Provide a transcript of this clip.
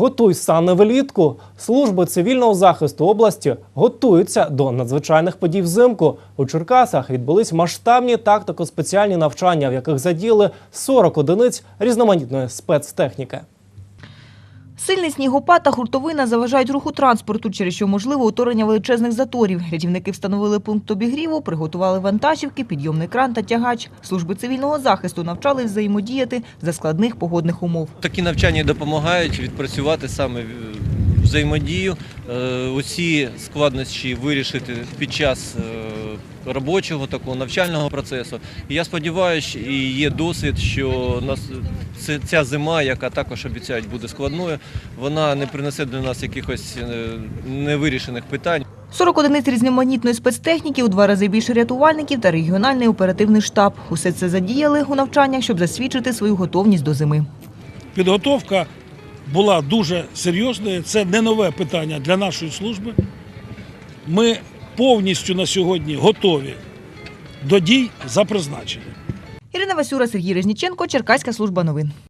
Готуй саме влітку. Служби цивільного захисту області готуються до надзвичайних подій взимку. У Черкасах відбулись масштабні тактико-спеціальні навчання, в яких задіяли 40 одиниць різноманітної спецтехніки. Сильний снігопад та хуртовина заважають руху транспорту, через що можливо утворення величезних заторів. Рятівники встановили пункт обігріву, приготували вантажівки, підйомний кран та тягач. Служби цивільного захисту навчали взаємодіяти за складних погодних умов. Такі навчання допомагають відпрацювати саме е, взаємодію, е, усі складнощі вирішити під час е, робочого такого навчального процесу. І я сподіваюся, і є досвід, що нас ця зима, яка також обіцяють буде складною, вона не принесе для нас якихось е, невирішених питань. 40 одиниць різноманітної спецтехніки, у два рази більше рятувальників та регіональний оперативний штаб. Усе це задіяли у навчаннях, щоб засвідчити свою готовність до зими. Підготовка була дуже серйозною. Це не нове питання для нашої служби. Ми повністю на сьогодні готові до дій за призначенням. Ірина Васюра, Сергій Резніченко, Черкаська служба новин.